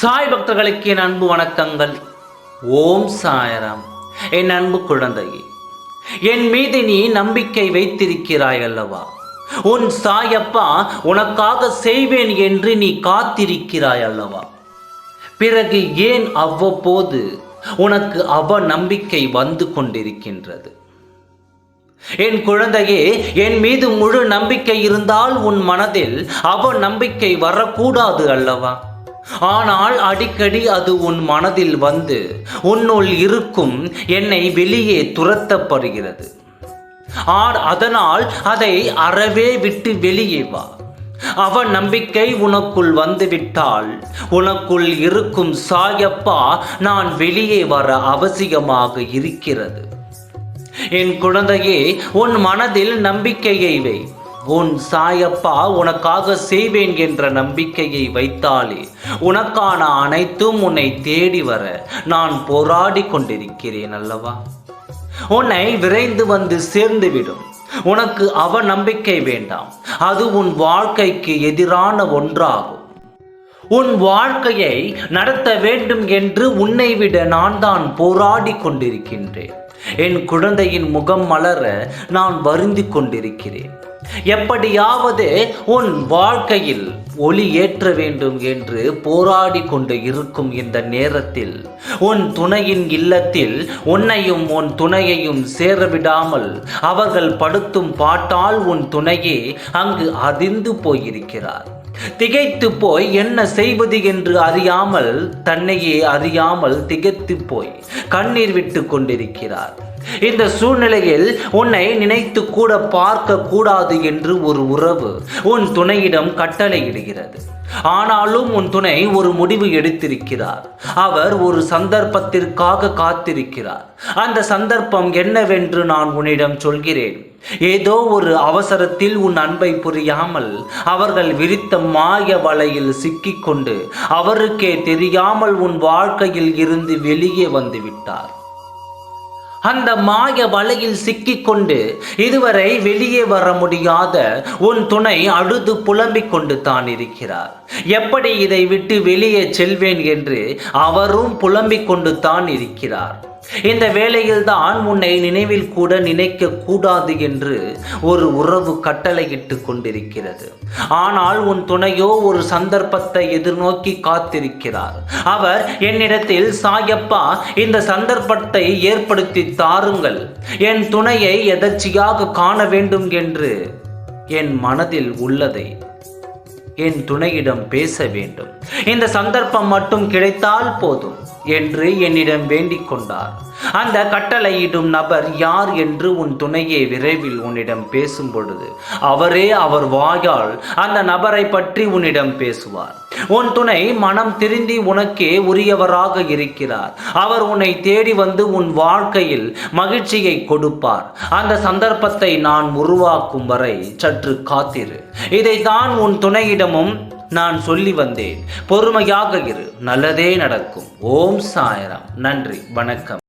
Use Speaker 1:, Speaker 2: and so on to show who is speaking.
Speaker 1: சாய் பக்தர்களுக்கு என் அன்பு வணக்கங்கள். ஓம் சாயராம். என் அன்பு குழந்தையே என் மீது நீ நம்பிக்கை வைத்திருக்கிறாய் அல்லவா? உன் சாயப்பா உனக்காக செய்வேன் என்று நீ காத்திருக்கிறாய் அல்லவா? பிறகு ஏன் அவ்வப்போது உனக்கு அவ நம்பிக்கை வந்து கொண்டிருக்கின்றது? என் குழந்தையே என் மீது முழு நம்பிக்கை இருந்தால் உன் மனதில் அவ நம்பிக்கை வரக்கூடாது அல்லவா? ஆனால் அடிக்கடி அது உன் மனதில் வந்து உன்னுள் இருக்கும் என்னை வெளியே துரத்தப்படுகிறது. ஆர் அதனால் அதை அறவே விட்டு வெளியே வா. அவ நம்பிக்கை உனக்குள் வந்துவிட்டால் உனக்குள் இருக்கும் சாயப்பா நான் வெளியே வர அவசியமாக இருக்கிறது. என் குழந்தையே உன் மனதில் நம்பிக்கையை வை. உன் சாயப்பா உனக்காக செய்வேன் என்ற நம்பிக்கையை வைத்தாலே உனக்கான அனைத்தும் உன்னை தேடி வர நான் போராடி கொண்டிருக்கிறேன் அல்லவா? உன்னை விரைந்து வந்து சேர்ந்துவிடும். உனக்கு அவ நம்பிக்கை வேண்டாம். அது உன் வாழ்க்கைக்கு எதிரான ஒன்றாகும். உன் வாழ்க்கையை நடத்த வேண்டும் என்று உன்னை விட நான் தான் போராடி கொண்டிருக்கின்றேன். என் குழந்தையின் முகம் மலர நான் வருந்தி கொண்டிருக்கிறேன். எப்படியாவது உன் வாழ்க்கையில் ஒளி ஏற்ற வேண்டும் என்று போராடி கொண்டு இருக்கும் இந்த நேரத்தில் உன் துணையின் இல்லத்தில் உன்னையும் உன் துணையையும் சேரவிடாமல் அவர்கள் படுத்தும் பாட்டால் உன் துணையே அங்கு அதிர்ந்து போயிருக்கிறார். திகைத்து போய் என்ன செய்வது என்று அறியாமல் தன்னையே அறியாமல் திகைத்து போய் கண்ணீர் விட்டு கொண்டிருக்கிறார். இந்த சூழ்நிலையில் உன்னை நினைத்து கூட பார்க்க கூடாது என்று ஒரு உறவு உன் துணையிடம் கட்டளையிடுகிறது. ஆனாலும் உன் துணை ஒரு முடிவு எடுத்திருக்கிறார். அவர் ஒரு சந்தர்ப்பத்திற்காக காத்திருக்கிறார். அந்த சந்தர்ப்பம் என்னவென்று நான் உன்னிடம் சொல்கிறேன். ஏதோ ஒரு அவசரத்தில் உன் அன்பை புரியாமல் அவர்கள் விரித்த மாய வலையில் சிக்கிக்கொண்டு அவருக்கே தெரியாமல் உன் வாழ்க்கையில் இருந்து வெளியே வந்து விட்டார். அந்த மாய வலையில் சிக்கிக்கொண்டு இதுவரை வெளியே வர முடியாத உன் துணை அழுது புலம்பிக் கொண்டு தான் இருக்கிறார். எப்படி இதை விட்டு வெளியே செல்வேன் என்று அவரும் புலம்பிக் கொண்டு தான் இருக்கிறார். இந்த வேளையில் தான் உன்னை நினைவில் கூட நினைக்க கூடாது என்று ஒரு உறவு கட்டளையிட்டு கொண்டிருக்கிறது. ஆனால் உன் துணையோ ஒரு சந்தர்ப்பத்தை எதிர்நோக்கி காத்திருக்கிறார். அவர் என்னிடத்தில் சாயப்பா இந்த சந்தர்ப்பத்தை ஏற்படுத்தி தாருங்கள். என் துணையை எதர்ச்சியாக காண வேண்டும் என்று என் மனதில் உள்ளதை என் துணையிடம் பேச வேண்டும். இந்த சந்தர்ப்பம் மட்டும் கிடைத்தால் போதும். என்று என்னிடம் வேண்டிக் கொண்டார். அந்த கட்டளையிடும் நபர் யார் என்று உன் துணையை விரைவில் உன்னிடம் பேசும் பொழுது அவரே அவர் வாயால் அந்த நபரை பற்றி உன்னிடம் பேசுவார். உன் துணை மனம் திருந்தி உனக்கே உரியவராக இருக்கிறார். அவர் உன்னை தேடி வந்து உன் வாழ்க்கையில் மகிழ்ச்சியை கொடுப்பார். அந்த சந்தர்ப்பத்தை நான் உருவாக்கும் வரை சற்று காத்திரு. இதைத்தான் உன் துணையிடமும் நான் சொல்லி வந்தேன். பொறுமையாக இரு. நல்லதே நடக்கும். ஓம் சாயராம். நன்றி. வணக்கம்.